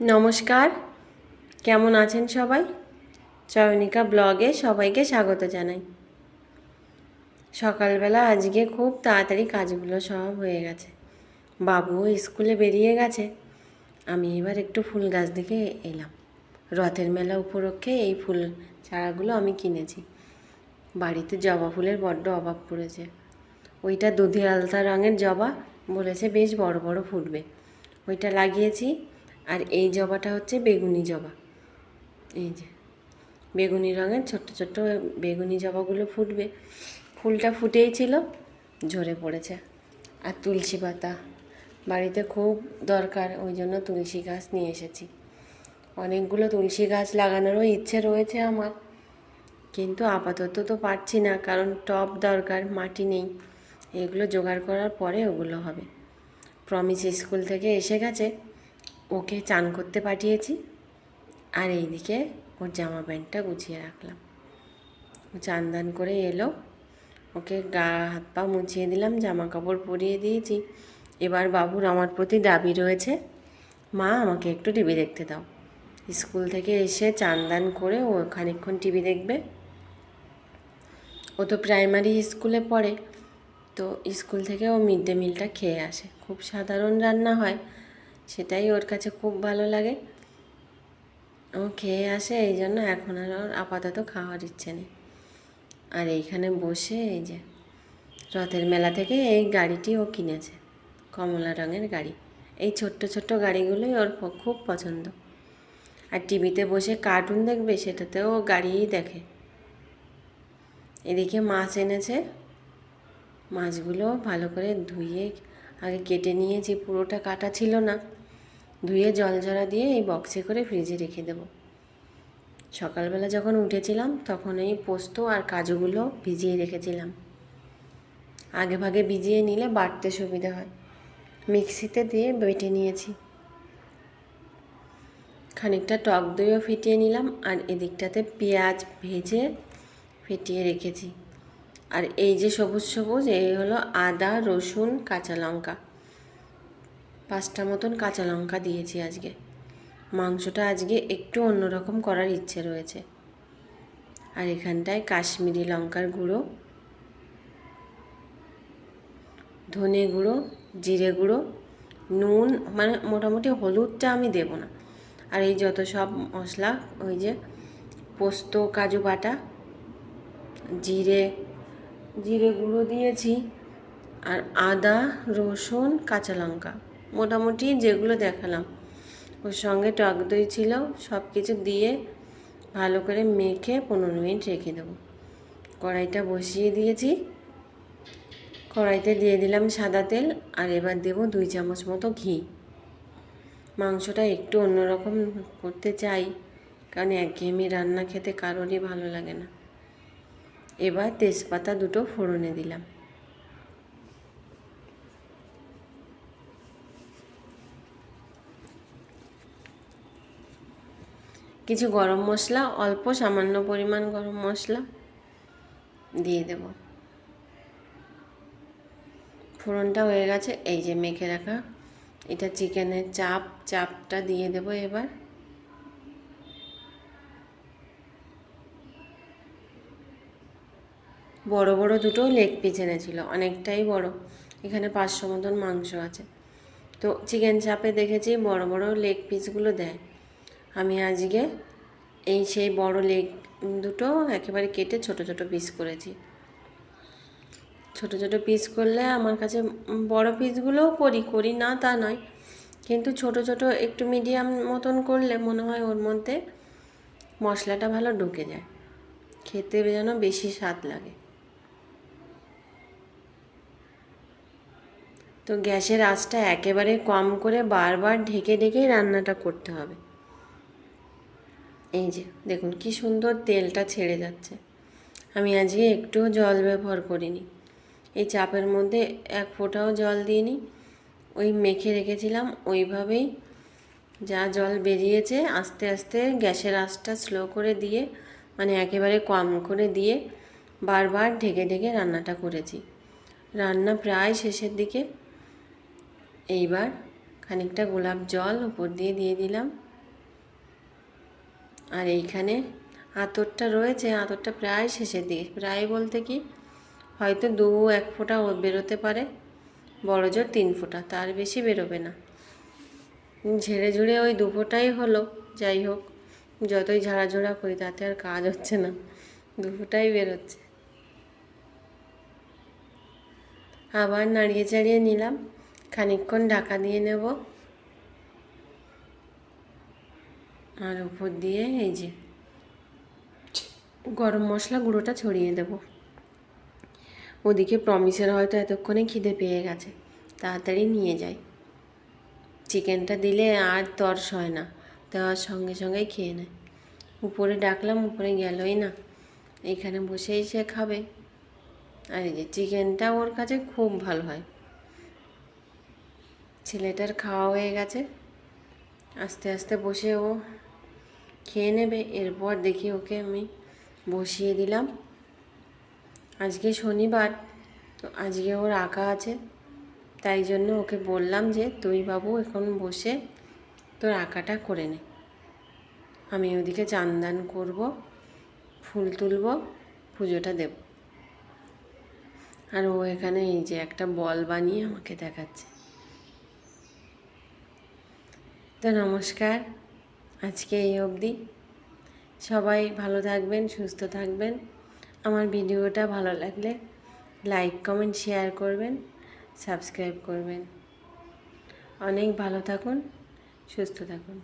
নমস্কার। কেমন আছেন সবাই? চয়নিকা ব্লগে সবাইকে স্বাগত জানাই। সকালবেলা আজকে খুব তাড়াতাড়ি কাজগুলো সব হয়ে গেছে। বাবুও স্কুলে বেরিয়ে গেছে। আমি এবার একটু ফুল গাছ দেখে এলাম। রথের মেলা উপলক্ষে এই ফুল চারাগুলো আমি কিনেছি। বাড়িতে জবা ফুলের বড্ড অভাব পড়েছে। ওইটা দুধে আলতা রঙের জবা বলেছে বেশ বড় বড় ফুটবে। ওইটা লাগিয়েছি। আর এই জবাটা হচ্ছে বেগুনি জবা। এই যে, বেগুনি রঙের ছোট্ট ছোট্ট বেগুনি জবাগুলো ফুটবে। ফুলটা ফুটেই ছিল, ঝরে পড়েছে। আর তুলসী পাতা, বাড়িতে খুব দরকার, ওই জন্য তুলসী গাছ নিয়ে এসেছি। অনেকগুলো তুলসী গাছ লাগানোরও ইচ্ছে রয়েছে আমার। কিন্তু আপাতত তো পারছি না, কারণ টব দরকার, মাটি নেই। এগুলো জোগাড় করার পরে ওগুলো হবে। প্রমিস স্কুল থেকে এসে গেছে। ওকে চান করতে পাঠিয়েছি। আর এইদিকে ওর জামা প্যান্টটা গুছিয়ে রাখলাম। ও চান দান করে এলো। ওকে গা, হাত পা মুছিয়ে দিলাম, জামা কাপড় পরিয়ে দিয়েছি। এবার বাবুর আমার প্রতি দাবি রয়েছে। মা, আমাকে একটু টিভি দেখতে দাও। স্কুল থেকে এসে চান দান করে ও খানিকক্ষণ টিভি দেখবে। ও তো প্রাইমারি স্কুলে পড়ে। তো স্কুল থেকে ও মিড ডে মিলটা খেয়ে আসে। খুব সাধারণ রান্না হয়। সেটাই ওর কাছে খুব ভালো লাগে। ও খেয়ে আসে, এই জন্য এখন আর ওর আপাতত খাওয়ার ইচ্ছে নেই। আর এইখানে বসে এই যে রথের মেলা থেকে এই গাড়িটি ও কিনেছে, কমলা রঙের গাড়ি। এই ছোট্ট ছোট্ট গাড়িগুলোই ওর খুব পছন্দ। আর টিভিতে বসে কার্টুন দেখবে, সেটাতেও গাড়িই দেখে। এদিকে মাছ এনেছে, মাছগুলো ভালো করে ধুয়ে আগে কেটে নিয়েছি পুরোটা কাটা ছিল না, ধুয়ে জল ঝরা দিয়ে এই বক্সে করে ফ্রিজে রেখে দেবো। সকালবেলা যখন উঠেছিলাম, তখন এই পোস্ত আর কাজুগুলো ভিজিয়ে রেখেছিলাম। আগে ভাগে ভিজিয়ে নিলে বাটতে সুবিধা হয়। মিক্সিতে দিয়ে বেটে নিয়েছি। খানিকটা টক দইও ফেটিয়ে নিলাম আর এদিকটাতে পেঁয়াজ ভেজে ফেটিয়ে রেখেছি। আর এই যে সবুজ সবুজ, এই হলো আদা, রসুন, কাঁচা লঙ্কা। পাঁচটা মতন কাঁচা লঙ্কা দিয়েছি আজকে। মাংসটা আজকে একটু অন্যরকম করার ইচ্ছে রয়েছে। আর এখানটায় কাশ্মীরি লঙ্কার গুঁড়ো, ধনে গুঁড়ো, জিরে গুঁড়ো, নুন মানে মোটামুটি হলুদটা আমি দেব না। আর এই যত সব মশলা, ওই যে পোস্ত, কাজু বাটা, জিরে জিরে গুঁড়ো দিয়েছি আর আদা, রসুন, কাঁচা লঙ্কা। মোটামুটি যেগুলো দেখালাম। ওর সঙ্গে টক দই ছিল সব কিছু দিয়ে ভালো করে মেখে পনেরো মিনিট রেখে দেবো। কড়াইটা বসিয়ে দিয়েছি। কড়াইতে দিয়ে দিলাম সাদা তেল আর এবার দেবো দুই চামচ মতো ঘি। মাংসটা একটু অন্যরকম করতে চাই, কারণ একঘেয়েমি রান্না খেতে কারোরই ভালো লাগে না। এবার তেজপাতা দুটো ফোড়নে দিলাম। কিছু গরম মশলা, অল্প সামান্য পরিমাণ গরম মশলা দিয়ে দেব। ফোড়নটা হয়ে গেছে, এই যে মেখে রাখা। এটা চিকেনের চাপ, চাপটা দিয়ে দেব এবার। বড় বড় দুটো লেগ পিস এনেছিল, অনেকটাই বড়। এখানে পাঁচশো মতন মাংস আছে। তো চিকেন চাপে দেখেছি, বড় বড় লেগ পিসগুলো দেয়। আমি আজকে এই সেই বড় লেগ দুটো একেবারে কেটে ছোট ছোট পিস করেছি। ছোট ছোট পিস করলে আমার কাছে বড় পিসগুলোও করি করি না তা নয়। কিন্তু ছোট ছোট একটু মিডিয়াম মতন করলে মনে হয় ওর মধ্যে মশলাটা ভালো ঢুকে যায়। খেতে যেন বেশি স্বাদ লাগে। তো গ্যাসের আঁচটা একেবারে কম করে বারবার ঢেকে ঢেকেই রান্নাটা করতে হবে। এই যে, দেখুন কি সুন্দর তেলটা ছেড়ে যাচ্ছে। আমি আজকে একটুও জল ব্যবহার করিনি। এই চাপের মধ্যে এক ফোঁটাও জল দিইনি। ওই মেখে রেখেছিলাম, ওইভাবেই যা জল বেরিয়েছে আস্তে আস্তে গ্যাসের আঁচটা স্লো করে দিয়ে মানে একেবারে কম করে দিয়ে বারবার ঢেকে ঢেকে রান্নাটা করেছি। রান্না প্রায় শেষের দিকে। এইবার খানিকটা গোলাপ জল উপর দিয়ে দিয়ে দিলাম। আর এইখানে আতরটা রয়েছে, আতরটা প্রায় শেষের দিকে। প্রায় বলতে কি, হয়তো দু এক ফোঁটা বেরোতে পারে, বড় জোর তিন ফোঁটা, তার বেশি বেরোবে না। ঝেড়ে ঝুড়ে ওই দু ফোঁটাই হলো, যাই হোক, যতই ঝাড়াঝোড়া করি তাতে আর কাজ হচ্ছে না, দু ফোঁটাই বেরোচ্ছে। আবার নাড়িয়ে চাড়িয়ে নিলাম। খানিকক্ষণ ঢাকা দিয়ে নেব। আর উপর দিয়ে এই যে গরম মশলা গুঁড়োটা ছড়িয়ে দেব। ওদিকে প্রমিসের হয়তো এতক্ষণে খিদে পেয়ে গেছে। তাড়াতাড়ি নিয়ে যাই। চিকেনটা দিলে আর তর্স হয় না দেওয়ার সঙ্গে সঙ্গেই খেয়ে নেয় উপরে ডাকলাম, উপরে গেলই না। এখানে বসেই সে খাবে। আর এই যে চিকেনটা ওর কাছে খুব ভালো হয়। ছেলেটার খাওয়া হয়ে গেছে। আস্তে আস্তে বসে ও খেয়ে নেবে, এরপর দেখি ওকে আমি বসিয়ে দিলাম। আজকে শনিবার, তো আজকে ওর আঁকা আছে, তাই জন্য ওকে বললাম যে, তুই বাবু এখন বসে তোর আঁকাটা করে নে। আমি ওদিকে চান্দান করব, ফুল তুলব, পুজোটা দেব। আর ও এখানে এই যে একটা বল বানিয়ে আমাকে দেখাচ্ছে। তো নমস্কার। আজকে এই অবধি। সবাই ভালো থাকবেন, সুস্থ থাকবেন। আমার ভিডিওটা ভালো লাগলে লাইক, কমেন্ট, শেয়ার করবেন, সাবস্ক্রাইব করবেন। অনেক ভালো থাকুন, সুস্থ থাকুন।